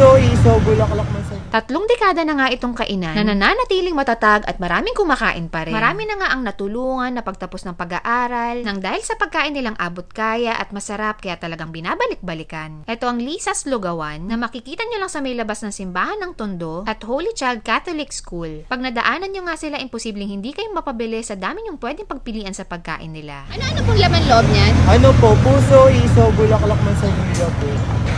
puso, isaw, bulaklak man sa... Tatlong dekada na nga itong kainan na nananatiling matatag at maraming kumakain pa rin. Marami na nga ang natulungan na pagtapos ng pag-aaral nang dahil sa pagkain nilang abot kaya at masarap kaya talagang binabalik-balikan. Ito ang Lisa's Lugawan na makikita nyo lang sa may labas ng simbahan ng Tondo at Holy Child Catholic School. Pag nadaanan nyo nga sila, imposibleng hindi kayo mapabili sa dami yung pwedeng pagpilian sa pagkain nila. Ano-ano pong laman loob niyan? Ano po, puso, isaw, bulaklak man sa po.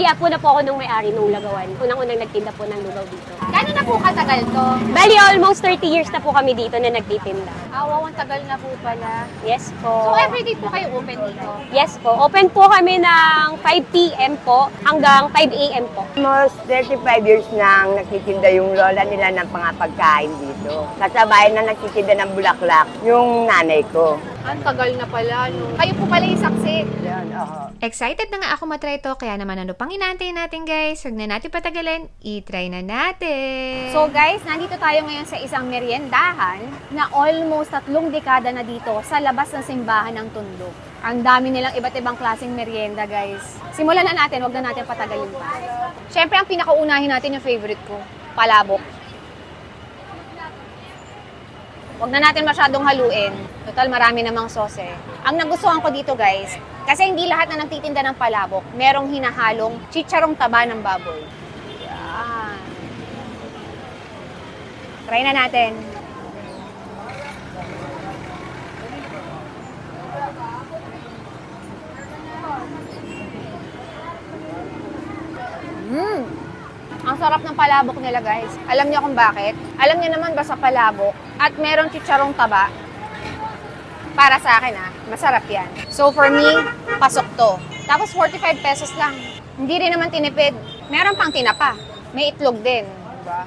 Bali, apo na po ako nung may-ari nung lagawan. Unang-unang nagtinda po ng lugaw dito. Gano'n na po katagal to? Bali, almost 30 years na po kami dito na nagtitinda. Ah, wow, ang tagal na po pala. Yes So, po. everyday po kayo open dito? Yes po. Open po kami ng 5 p.m. po hanggang 5 a.m. po. Almost 35 years nang nagtitinda yung lola nila ng mga pagkain dito. Kasabay na nagtitinda ng bulaklak, yung nanay ko. Ang tagal na pala. No? Kayo po pala yung saksi. Yan, oo. Excited na nga ako matry ito, kaya naman ano pang inaantay natin guys? Huwag na natin patagalin, i-try na natin! So guys, nandito tayo ngayon sa isang meriendahan na almost tatlong dekada na dito sa labas ng simbahan ng Tondo. Ang dami nilang iba't ibang klaseng merienda, guys. Simulan na natin, wag na natin patagalin pa. Siyempre, ang pinakaunahin natin yung favorite ko, palabok. Wag na natin masyadong haluin. Total, marami namang sauce eh. Ang nagustuhan ko dito, guys, kasi hindi lahat na nagtitinda ng palabok, merong hinahalong chicharong taba ng baboy. Yan. Try na natin. Mmm! Ang sarap ng palabok nila, guys. Alam niyo kung bakit? Alam niyo naman ba sa palabok at merong chicharong taba? Para sa akin, ah, masarap yan. So, for me, pasok to. Tapos, 45 pesos lang. Hindi rin naman tinipid. Meron pang tinapa. May itlog din. Diba?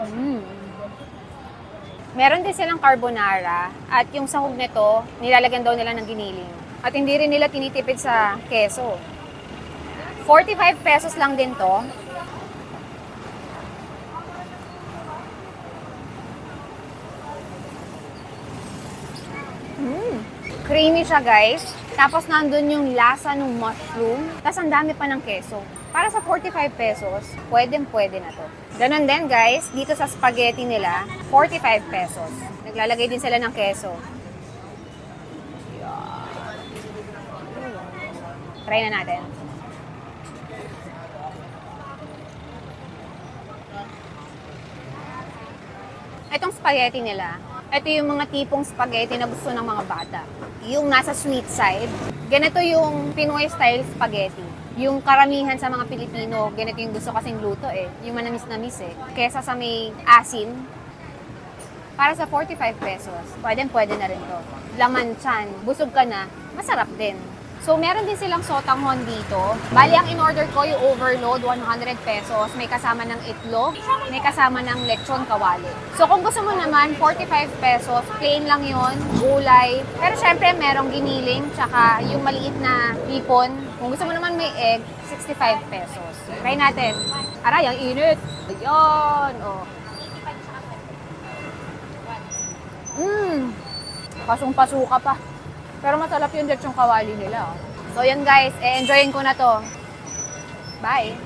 Mm. Meron din silang carbonara at yung sahog nito, nilalagyan daw nila ng giniling. At hindi rin nila tinitipid sa keso. 45 pesos lang din to. Mm. Creamy siya guys. Tapos nandun yung lasa ng mushroom. Tapos ang dami pa ng keso. Para sa 45 pesos, pwedeng pwede na to. Ganon din guys, dito sa spaghetti nila, 45 pesos. Naglalagay din sila ng keso. Try na natin. Itong spaghetti nila, ito yung mga tipong spaghetti na gusto ng mga bata. Yung nasa sweet side, ganito yung Pinoy style spaghetti. Yung karamihan sa mga Pilipino, ganito yung gusto kasing luto eh. Yung manamis-namis eh. Kesa sa may asin, para sa 45 pesos, pwede pwede na rin to. Laman chan, busog ka na, masarap din. So, meron din silang sotanghon dito. Bali, ang in-order ko yung overload, 100 pesos. May kasama ng itlog, may kasama ng lechon kawali. So, kung gusto mo naman, 45 pesos, plain lang yon gulay. Pero syempre, merong giniling, tsaka yung maliit na hipon. Kung gusto mo naman may egg, 65 pesos. Try natin. Aray, ang init. Ayan, oh. Mmm. Pasong-pasuka pa. Pero masarap yung lechong kawali nila. oh. So, yun guys. E-enjoyin ko na to. Bye!